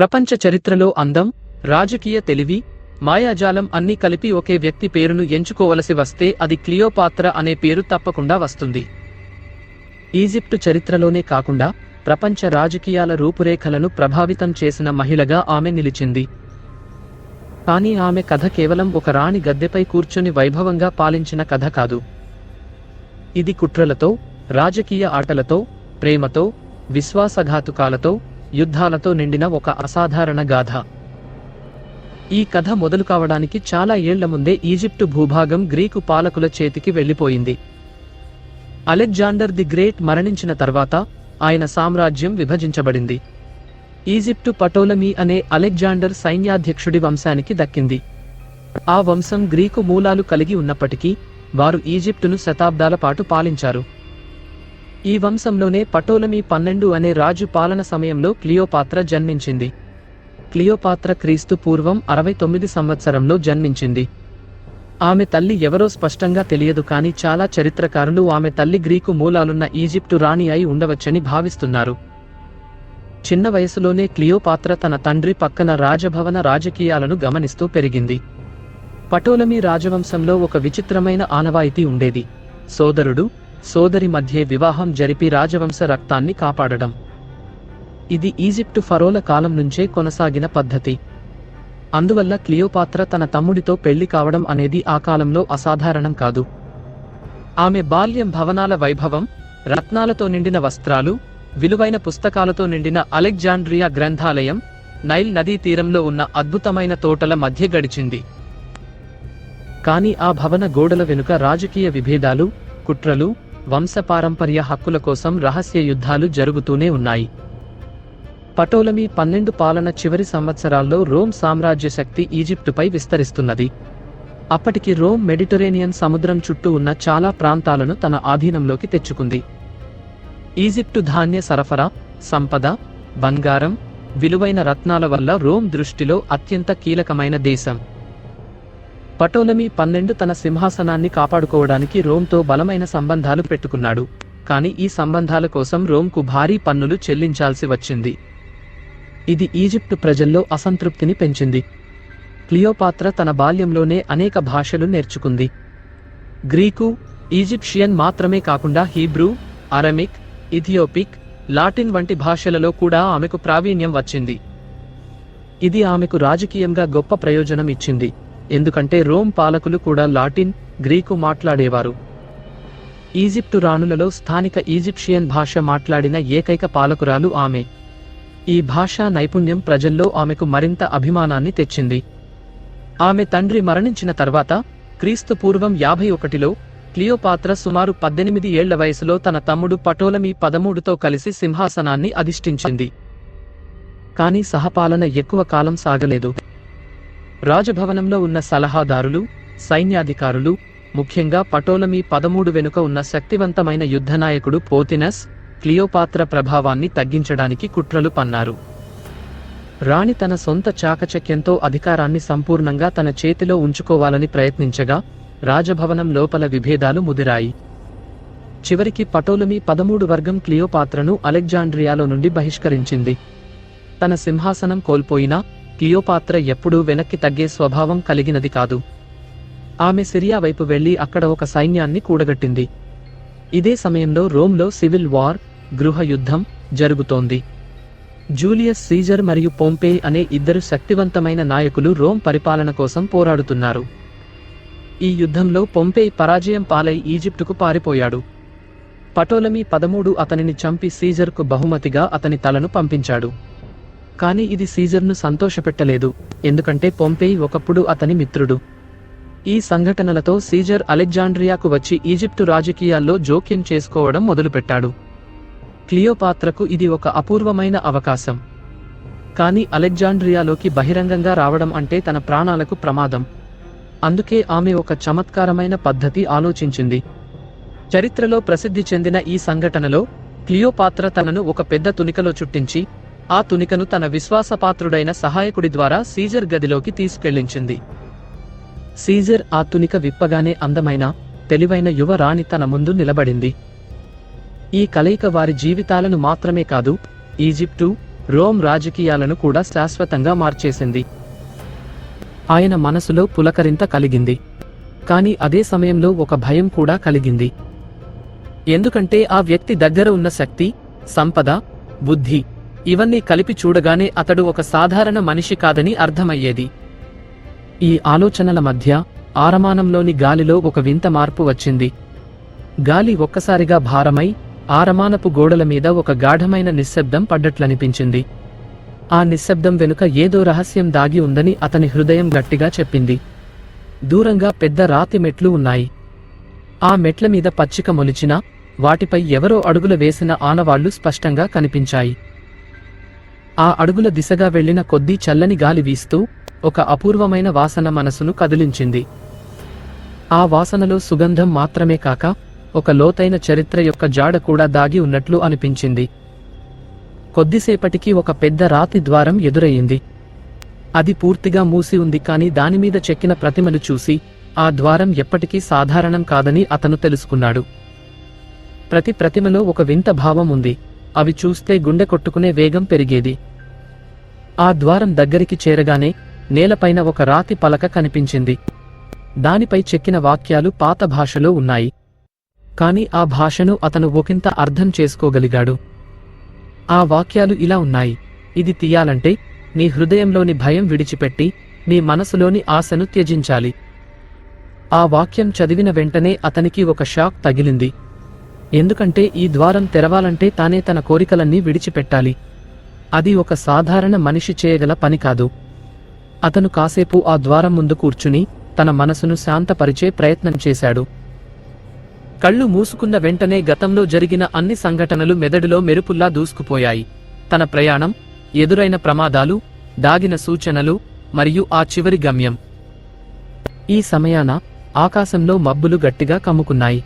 ప్రపంచ చరిత్రలో అందం రాజకీయ తెలివి మాయాజాలం అన్నీ కలిపి ఒకే వ్యక్తి పేరును ఎంచుకోవలసి వస్తే అది క్లియోపాత్ర అనే పేరు తప్పకుండా వస్తుంది. ఈజిప్టు చరిత్రలోనే కాకుండా ప్రపంచ రాజకీయాల రూపురేఖలను ప్రభావితం చేసిన మహిళగా ఆమె నిలిచింది. కానీ ఆమె కథ కేవలం ఒక రాణి గద్దెపై కూర్చుని వైభవంగా పాలించిన కథ కాదు. ఇది కుట్రలతో రాజకీయ ఆటలతో ప్రేమతో విశ్వాసఘాతుకాలతో యుద్ధాలతో నిండిన ఒక అసాధారణ గాథ. ఈ కథ మొదలు కావడానికి చాలా ఏళ్ళ ముందే ఈజిప్టు భూభాగం గ్రీకు పాలకుల చేతికి వెళ్ళిపోయింది అలెగ్జాండర్ ది గ్రేట్ మరణించిన తర్వాత ఆయన సామ్రాజ్యం విభజించబడింది. ఈజిప్టు పటోలమీ అనే అలెగ్జాండర్ సైన్యాధ్యక్షుడి వంశానికి దక్కింది. ఆ వంశం గ్రీకు మూలాలు కలిగి ఉన్నప్పటికీ వారు ఈజిప్టును శతాబ్దాల పాటు పాలించారు. ఈ వంశంలోనే పటోలమీ పన్నెండు అనే రాజు పాలన సమయంలో క్లియోపాత్ర జన్మించింది. క్లియోపాత్ర క్రీస్తు పూర్వం అరవై తొమ్మిది సంవత్సరంలో జన్మించింది. ఆమె తల్లి ఎవరో స్పష్టంగా తెలియదు కానీ చాలా చరిత్రకారులు ఆమె తల్లి గ్రీకు మూలాలున్న ఈజిప్టు రాణి అయి ఉండవచ్చని భావిస్తున్నారు. చిన్న వయసులోనే క్లియోపాత్ర తన తండ్రి పక్కన రాజభవన రాజకీయాలను గమనిస్తూ పెరిగింది. పటోలమీ రాజవంశంలో ఒక విచిత్రమైన ఆనవాయితీ ఉండేది. సోదరుడు సోదరి మధ్యే వివాహం జరిపి రాజవంశ రక్తాన్ని కాపాడడం. ఇది ఈజిప్టు ఫరోల కాలం నుంచే కొనసాగిన పద్ధతి. అందువల్ల క్లియోపాత్ర తన తమ్ముడితో పెళ్ళి కావడం అనేది ఆ కాలంలో అసాధారణం కాదు. ఆమె బాల్యం భవనాల వైభవం రత్నాలతో నిండిన వస్త్రాలు విలువైన పుస్తకాలతో నిండిన అలెగ్జాండ్రియా గ్రంథాలయం నైల్ నదీ తీరంలో ఉన్న అద్భుతమైన తోటల మధ్య గడిచింది. కానీ ఆ భవన గోడల వెనుక రాజకీయ విభేదాలు కుట్రలు వంశపారంపర్య హక్కుల కోసం రహస్య యుద్ధాలు జరుగుతూనే ఉన్నాయి. పటోలమీ పన్నెండు పాలన చివరి సంవత్సరాల్లో రోమ్ సామ్రాజ్య శక్తి ఈజిప్టుపై విస్తరిస్తున్నది. అప్పటికి రోమ్ మెడిటరేనియన్ సముద్రం చుట్టూ ఉన్న చాలా ప్రాంతాలను తన ఆధీనంలోకి తెచ్చుకుంది. ఈజిప్టు ధాన్య సరఫరా సంపద బంగారం విలువైన రత్నాల వల్ల రోమ్ దృష్టిలో అత్యంత కీలకమైన దేశం. పటోలమీ పన్నెండు తన సింహాసనాన్ని కాపాడుకోవడానికి రోమ్తో బలమైన సంబంధాలు పెట్టుకున్నాడు. కానీ ఈ సంబంధాల కోసం రోమ్కు భారీ పన్నులు చెల్లించాల్సి వచ్చింది. ఇది ఈజిప్టు ప్రజల్లో అసంతృప్తిని పెంచింది. క్లియోపాత్ర తన బాల్యంలోనే అనేక భాషలు నేర్చుకుంది. గ్రీకు ఈజిప్షియన్ మాత్రమే కాకుండా హీబ్రూ అరమిక్ ఇథియోపిక్ లాటిన్ వంటి భాషలలో కూడా ఆమెకు ప్రావీణ్యం వచ్చింది. ఇది ఆమెకు రాజకీయంగా గొప్ప ప్రయోజనం ఇచ్చింది. ఎందుకంటే రోమ్ పాలకులు కూడా లాటిన్ గ్రీకు మాట్లాడేవారు. ఈజిప్టు రాణులలో స్థానిక ఈజిప్షియన్ భాష మాట్లాడిన ఏకైక పాలకురాలు ఆమె. ఈ భాషా నైపుణ్యం ప్రజల్లో ఆమెకు మరింత అభిమానాన్ని తెచ్చింది. ఆమె తండ్రి మరణించిన తర్వాత క్రీస్తు పూర్వం యాభై ఒకటిలో క్లియోపాత్ర సుమారు పద్దెనిమిది ఏళ్ళ వయసులో తన తమ్ముడు పటోలమీ పదమూడుతో కలిసి సింహాసనాన్ని అధిష్ఠించింది. కానీ సహపాలన ఎక్కువ కాలం సాగలేదు. రాజభవనంలో ఉన్న సలహాదారులు సైన్యాధికారులు ముఖ్యంగా పటోలమీ పదమూడు వెనుక ఉన్న శక్తివంతమైన యుద్ధనాయకుడు పోతినస్ క్లియోపాత్ర ప్రభావాన్ని తగ్గించడానికి కుట్రలు పన్నారు. రాణి తన సొంత చాకచక్యంతో అధికారాన్ని సంపూర్ణంగా తన చేతిలో ఉంచుకోవాలని ప్రయత్నించగా రాజభవనం లోపల విభేదాలు ముదిరాయి. చివరికి పటోలమీ పదమూడు వర్గం క్లియోపాత్రను అలెగ్జాండ్రియాలో నుండి బహిష్కరించింది. తన సింహాసనం కోల్పోయినా క్లియోపాత్ర ఎప్పుడూ వెనక్కి తగ్గే స్వభావం కలిగినది కాదు. ఆమె సిరియా వైపు వెళ్ళి అక్కడ ఒక సైన్యాన్ని కూడగట్టింది. ఇదే సమయంలో రోమ్లో సివిల్ వార్ గృహ యుద్ధం జరుగుతోంది. జూలియస్ సీజర్ మరియు పోంపే అనే ఇద్దరు శక్తివంతమైన నాయకులు రోమ్ పరిపాలన కోసం పోరాడుతున్నారు. ఈ యుద్ధంలో పొంపే పరాజయం పాలై ఈజిప్టుకు పారిపోయాడు. పటోలమీ పదమూడు అతనిని చంపి సీజర్కు బహుమతిగా అతని తలను పంపించాడు. కానీ ఇది సీజర్ను సంతోషపెట్టలేదు. ఎందుకంటే పొంపేయి ఒకప్పుడు అతని మిత్రుడు. ఈ సంఘటనలతో సీజర్ అలెగ్జాండ్రియాకు వచ్చి ఈజిప్టు రాజకీయాల్లో జోక్యం చేసుకోవడం మొదలుపెట్టాడు. క్లియోపాత్రకు ఇది ఒక అపూర్వమైన అవకాశం. కానీ అలెగ్జాండ్రియాలోకి బహిరంగంగా రావడం అంటే తన ప్రాణాలకు ప్రమాదం. అందుకే ఆమె ఒక చమత్కారమైన పద్ధతి ఆలోచించింది. చరిత్రలో ప్రసిద్ధి చెందిన ఈ సంఘటనలో క్లియోపాత్ర తనను ఒక పెద్ద తునికలో చుట్టించి ఆ తునికను తన విశ్వాసపాత్రుడైన సహాయకుడి ద్వారా సీజర్ గదిలోకి తీసుకెళ్ళించింది సీజర్ ఆ తునిక విప్పగానే అందమైన తెలివైన యువ రాణి తన ముందు నిలబడింది. ఈ కలయిక వారి జీవితాలను మాత్రమే కాదు ఈజిప్టు రోమ్ రాజకీయాలను కూడా శాశ్వతంగా మార్చేసింది. ఆయన మనసులో పులకరింత కలిగింది. కాని అదే సమయంలో ఒక భయం కూడా కలిగింది. ఎందుకంటే ఆ వ్యక్తి దగ్గర ఉన్న శక్తి సంపద బుద్ధి ఇవన్నీ కలిపి చూడగానే అతడు ఒక సాధారణ మనిషి కాదని అర్థమయ్యేది. ఈ ఆలోచనల మధ్య ఆరమానంలోని గాలిలో ఒక వింత మార్పు వచ్చింది. గాలి ఒక్కసారిగా భారమై ఆరమానపు గోడల మీద ఒక గాఢమైన నిశ్శబ్దం పడ్డట్లనిపించింది. ఆ నిశ్శబ్దం వెనుక ఏదో రహస్యం దాగి ఉందని అతని హృదయం గట్టిగా చెప్పింది. దూరంగా పెద్ద రాతి మెట్లు ఉన్నాయి. ఆ మెట్ల మీద పచ్చిక మొలిచిన వాటిపై ఎవరో అడుగుల వేసిన ఆనవాళ్ళు స్పష్టంగా కనిపించాయి. ఆ అడుగుల దిశగా వెళ్ళిన కొద్దీ చల్లని గాలి వీస్తూ ఒక అపూర్వమైన వాసన మనసును కదిలించింది. ఆ వాసనలో సుగంధం మాత్రమే కాక ఒక లోతైన చరిత్ర యొక్క జాడ కూడా దాగి ఉన్నట్లు అనిపించింది. కొద్దిసేపటికి ఒక పెద్ద రాతి ద్వారం ఎదురయ్యింది అది పూర్తిగా మూసి ఉంది కాని దానిమీద చెక్కిన ప్రతిమలు చూసి ఆ ద్వారం ఎప్పటికీ సాధారణం కాదని అతను తెలుసుకున్నాడు. ప్రతి ప్రతిమలో ఒక వింత భావం ఉంది. అవి చూస్తే గుండె కొట్టుకునే వేగం పెరిగేది. ఆ ద్వారం దగ్గరికి చేరగానే నేలపైన ఒక రాతి పలక కనిపించింది. దానిపై చెక్కిన వాక్యాలు పాత భాషలో ఉన్నాయి. కాని ఆ భాషను అతను ఒకంత అర్థం చేసుకోగలిగాడు. ఆ వాక్యాలు ఇలా ఉన్నాయి. ఇది తీయాలంటే నీ హృదయంలోని భయం విడిచిపెట్టి నీ మనసులోని ఆశను త్యజించాలి. ఆ వాక్యం చదివిన వెంటనే అతనికి ఒక షాక్ తగిలింది. ఎందుకంటే ఈ ద్వారం తెరవాలంటే తానే తన కోరికలన్నీ విడిచిపెట్టాలి. అది ఒక సాధారణ మనిషి చేయగల పని కాదు. అతను కాసేపు ఆ ద్వారం ముందు కూర్చుని తన మనసును శాంతపరిచే ప్రయత్నం చేశాడు. కళ్ళు మూసుకున్న వెంటనే గతంలో జరిగిన అన్ని సంఘటనలు మెదడులో మెరుపుల్లా దూసుకుపోయాయి. తన ప్రయాణం ఎదురైన ప్రమాదాలు దాగిన సూచనలు మరియు ఆ చివరి గమ్యం. ఈ సమయాన ఆకాశంలో మబ్బులు గట్టిగా కమ్ముకున్నాయి.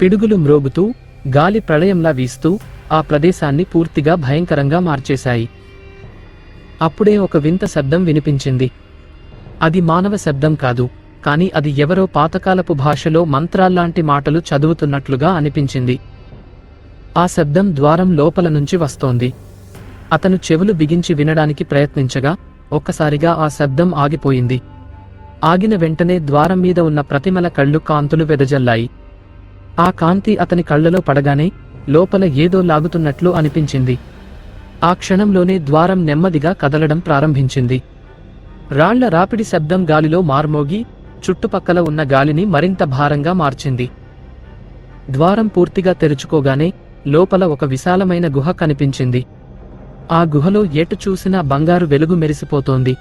పిడుగులు మ్రోగుతూ గాలి ప్రళయంలా వీస్తూ ఆ ప్రదేశాన్ని పూర్తిగా భయంకరంగా మార్చేశాయి. అప్పుడే ఒక వింత శబ్దం వినిపించింది. అది మానవ శబ్దం కాదు కాని అది ఎవరో పాతకాలపు భాషలో మంత్రాల్లాంటి మాటలు చదువుతున్నట్లుగా అనిపించింది. ఆ శబ్దం ద్వారం లోపల నుంచి వస్తోంది. అతను చెవులు బిగించి వినడానికి ప్రయత్నించగా ఒక్కసారిగా ఆ శబ్దం ఆగిపోయింది. ఆగిన వెంటనే ద్వారం మీద ఉన్న ప్రతిమల కళ్ళు కాంతులు వెదజల్లాయి. ఆ కాంతి అతని కళ్ళలో పడగానే లోపల ఏదో లాగుతున్నట్లు అనిపించింది. ఆ క్షణంలోనే ద్వారం నెమ్మదిగా కదలడం ప్రారంభించింది. రాళ్ళ రాపిడి శబ్దం గాలిలో మార్మోగి చుట్టుపక్కల ఉన్న గాలిని మరింత భారంగా మార్చింది. ద్వారం పూర్తిగా తెరుచుకోగానే లోపల ఒక విశాలమైన గుహ కనిపించింది. ఆ గుహలో ఎటు చూసినా బంగారు వెలుగు మెరిసిపోతోంది.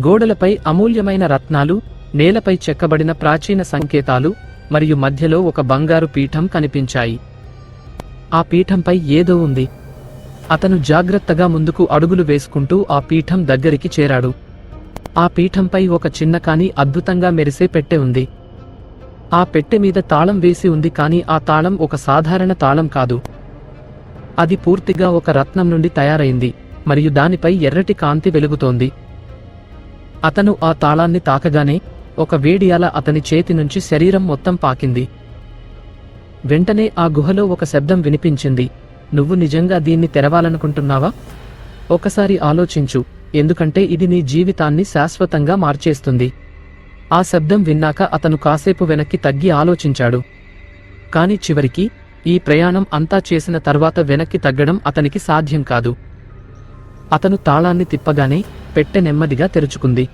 గోడలపై అమూల్యమైన రత్నాలు నేలపై చెక్కబడిన ప్రాచీన సంకేతాలు మరియు మధ్యలో ఒక బంగారు పీఠం కనిపించాయి. ఆ పీఠంపై ఏదో ఉంది. అతను జాగ్రత్తగా ముందుకు అడుగులు వేసుకుంటూ ఆ పీఠం దగ్గరికి చేరాడు. ఆ పీఠంపై ఒక చిన్న కాని అద్భుతంగా మెరిసే పెట్టె ఉంది. ఆ పెట్టె మీద తాళం వేసి ఉంది కాని ఆ తాళం ఒక సాధారణ తాళం కాదు. అది పూర్తిగా ఒక రత్నం నుండి తయారైంది మరియు దానిపై ఎర్రటి కాంతి వెలుగుతోంది. అతను ఆ తాళాన్ని తాకగానే ఒక వేడియాల అతని చేతి నుంచి శరీరం మొత్తం పాకింది. వెంటనే ఆ గుహలో ఒక శబ్దం వినిపించింది. నువ్వు నిజంగా దీన్ని తెరవాలనుకుంటున్నావా? ఒకసారి ఆలోచించు. ఎందుకంటే ఇది నీ జీవితాన్ని శాశ్వతంగా మార్చేస్తుంది. ఆ శబ్దం విన్నాక అతను కాసేపు వెనక్కి తగ్గి ఆలోచించాడు. కాని చివరికి ఈ ప్రయాణం అంతా చేసిన తర్వాత వెనక్కి తగ్గడం అతనికి సాధ్యం కాదు. అతను తాళాన్ని తిప్పగానే పెట్టె నెమ్మదిగా తెరుచుకుంది.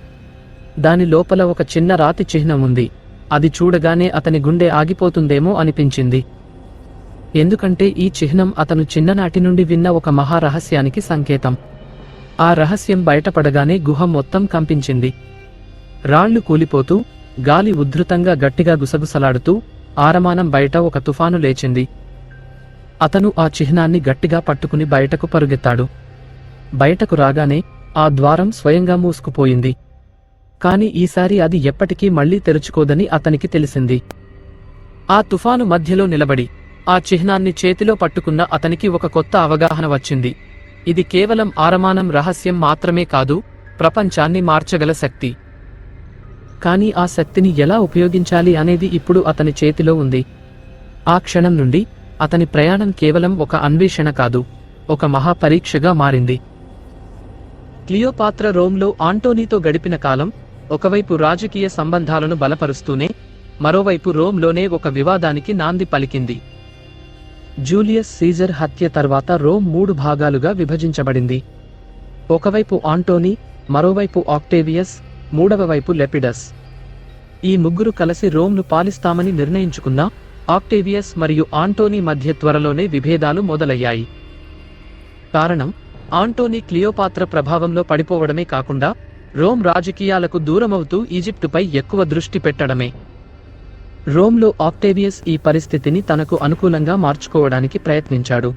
దాని లోపల ఒక చిన్న రాతి చిహ్నం ఉంది. అది చూడగానే అతని గుండె ఆగిపోతుందేమో అనిపించింది. ఎందుకంటే ఈ చిహ్నం అతను చిన్ననాటి నుండి విన్న ఒక మహారహస్యానికి సంకేతం. ఆ రహస్యం బయటపడగానే గుహ మొత్తం కంపించింది. రాళ్ళు కూలిపోతూ గాలి ఉద్ధృతంగా గట్టిగా గుసగుసలాడుతూ ఆరమానం బయట ఒక తుఫాను లేచింది. అతను ఆ చిహ్నాన్ని గట్టిగా పట్టుకుని బయటకు పరుగెత్తాడు. బయటకు రాగానే ఆ ద్వారం స్వయంగా మూసుకుపోయింది. కాని ఈసారి అది ఎప్పటికీ మళ్ళీ తెరుచుకోదని అతనికి తెలిసింది. ఆ తుఫాను మధ్యలో నిలబడి ఆ చిహ్నాన్ని చేతిలో పట్టుకున్న అతనికి ఒక కొత్త అవగాహన వచ్చింది. ఇది కేవలం ఆరమానం రహస్యం మాత్రమే కాదు ప్రపంచాన్ని మార్చగల శక్తి. కాని ఆ శక్తిని ఎలా ఉపయోగించాలి అనేది ఇప్పుడు అతని చేతిలో ఉంది. ఆ క్షణం నుండి అతని ప్రయాణం కేవలం ఒక అన్వేషణ కాదు ఒక మహాపరీక్షగా మారింది. క్లియోపాత్ర రోమ్లో ఆంటోనీతో గడిపిన కాలం ఒకవైపు రాజకీయ సంబంధాలను బలపరుస్తూనే మరోవైపు రోమ్లోనే ఒక వివాదానికి నాంది పలికింది. జూలియస్ సీజర్ హత్య తర్వాత రోమ్ మూడు భాగాలుగా విభజించబడింది. ఒకవైపు ఆంటోనీ మరోవైపు ఆక్టేవియస్ మూడవ వైపు లెపిడస్. ఈ ముగ్గురు కలిసి రోమ్ను పాలిస్తామని నిర్ణయించుకున్న ఆక్టేవియస్ మరియు ఆంటోనీ మధ్య త్వరలోనే విభేదాలు మొదలయ్యాయి. కారణం ఆంటోనీ క్లియోపాత్ర ప్రభావంలో పడిపోవడమే కాకుండా రోమ్ రాజకీయాలకు దూరమవుతూ ఈజిప్టుపై ఎక్కువ దృష్టి పెట్టడమే. రోమ్లో ఆక్టేవియస్ ఈ పరిస్థితిని తనకు అనుకూలంగా మార్చుకోవడానికి ప్రయత్నించాడు.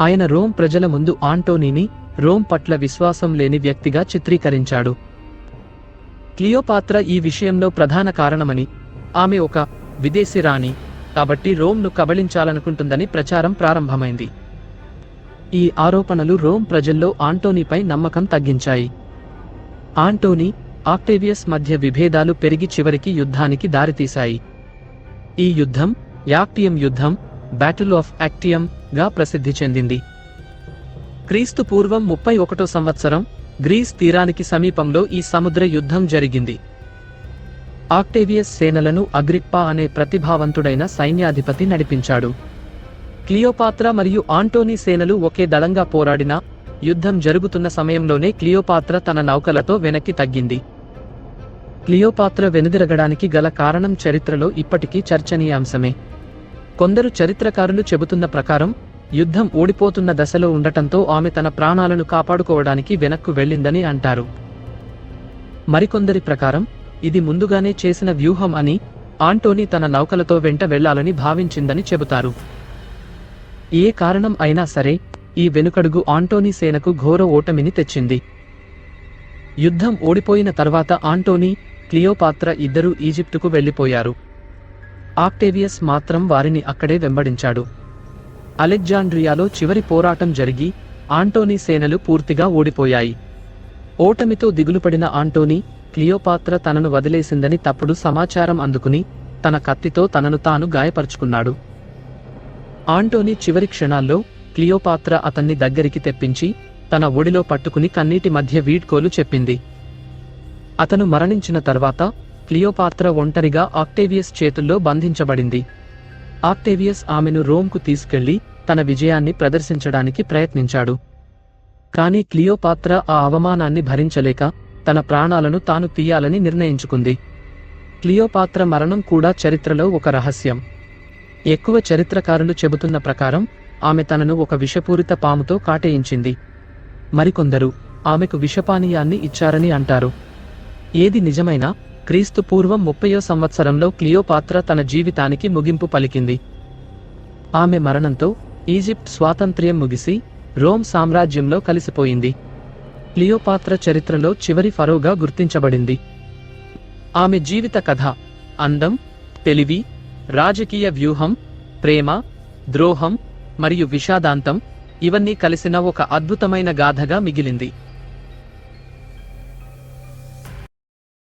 ఆయన రోమ్ ప్రజల ముందు ఆంటోనీని రోమ్ పట్ల విశ్వాసం లేని వ్యక్తిగా చిత్రీకరించాడు. క్లియోపాత్ర ఈ విషయంలో ప్రధాన కారణమని ఆమె ఒక విదేశీ రాణి కాబట్టి రోమ్ను కబళించాలనుకుంటుందని ప్రచారం ప్రారంభమైంది. ఈ ఆరోపణలు రోమ్ ప్రజల్లో ఆంటోనీపై నమ్మకం తగ్గించాయి. ఆంటోనీ ఆక్టేవియస్ మధ్య విభేదాలు పెరిగి చివరికి యుద్ధానికి దారితీశాయి. ఈ యుద్ధం యాక్టియం యుద్ధం బ్యాటిల్ ఆఫ్ యాక్టియం గా ప్రసిద్ధి చెందింది. క్రీస్తు పూర్వం ముప్పై ఒకటో సంవత్సరం గ్రీస్ తీరానికి సమీపంలో ఈ సముద్ర యుద్ధం జరిగింది. ఆక్టేవియస్ సేనలను అగ్రిప్పా అనే ప్రతిభావంతుడైన సైన్యాధిపతి నడిపించాడు. క్లియోపాత్ర మరియు ఆంటోనీ సేనలు ఒకే దళంగా పోరాడినా యుద్ధం జరుగుతున్న సమయంలోనే క్లియోపాత్ర తన నౌకలతో వెనక్కి తగ్గింది. క్లియోపాత్ర వెనుదిరగడానికి గల కారణం చరిత్రలో ఇప్పటికీ చర్చనీయాంశమే. కొందరు చరిత్రకారులు చెబుతున్న ప్రకారం యుద్ధం ఓడిపోతున్న దశలో ఉండటంతో ఆమె తన ప్రాణాలను కాపాడుకోవడానికి వెనక్కు వెళ్ళిందని అంటారు. మరికొందరి ప్రకారం ఇది ముందుగానే చేసిన వ్యూహం అని ఆంటోనీ తన నౌకలతో వెంట వెళ్ళాలని భావించిందని చెబుతారు. ఏ కారణం అయినా సరే ఈ వెనుకడుగు ఆంటోనీ సేనకు ఘోర ఓటమిని తెచ్చింది. యుద్ధం ఓడిపోయిన తర్వాత ఆంటోనీ క్లియోపాత్ర ఇద్దరూ ఈజిప్టుకు వెళ్ళిపోయారు ఆక్టేవియస్ మాత్రం వారిని అక్కడే వెంబడించాడు. అలెగ్జాండ్రియాలో చివరి పోరాటం జరిగి ఆంటోనీ సేనలు పూర్తిగా ఓడిపోయాయి. ఓటమితో దిగులుపడిన ఆంటోనీ క్లియోపాత్ర తనను వదిలేసిందని తప్పుడు సమాచారం అందుకుని తన కత్తితో తనను తాను గాయపరుచుకున్నాడు. ఆంటోనీ చివరి క్షణాల్లో క్లియోపాత్ర అతన్ని దగ్గరికి తెప్పించి తన ఒడిలో పట్టుకుని కన్నీటి మధ్య వీడ్కోలు చెప్పింది. అతను మరణించిన తర్వాత క్లియోపాత్ర ఒంటరిగా ఆక్టేవియస్ చేతుల్లో బంధించబడింది. ఆక్టేవియస్ ఆమెను రోమ్కు తీసుకెళ్ళి తన విజయాన్ని ప్రదర్శించడానికి ప్రయత్నించాడు. కానీ క్లియోపాత్ర ఆ అవమానాన్ని భరించలేక తన ప్రాణాలను తాను తీయాలని నిర్ణయించుకుంది. క్లియోపాత్ర మరణం కూడా చరిత్రలో ఒక రహస్యం. ఎక్కువ చరిత్రకారులు చెబుతున్న ప్రకారం ఆమె తనను ఒక విషపూరిత పాముతో కాటేయించింది. మరికొందరు ఆమెకు విషపానీయాన్ని ఇచ్చారని అంటారు. ఏది నిజమైనా క్రీస్తు పూర్వం ముప్పయో సంవత్సరంలో క్లియోపాత్ర తన జీవితానికి ముగింపు పలికింది. ఆమె మరణంతో ఈజిప్ట్ స్వాతంత్ర్యం ముగిసి రోమ్ సామ్రాజ్యంలో కలిసిపోయింది. క్లియోపాత్ర చరిత్రలో చివరి ఫరోగా గుర్తించబడింది. ఆమె జీవిత కథ అందం తెలివి రాజకీయ వ్యూహం ప్రేమ ద్రోహం మరియు విషాదాంతం ఇవన్నీ కలిసిన ఒక అద్భుతమైన గాథగా మిగిలింది.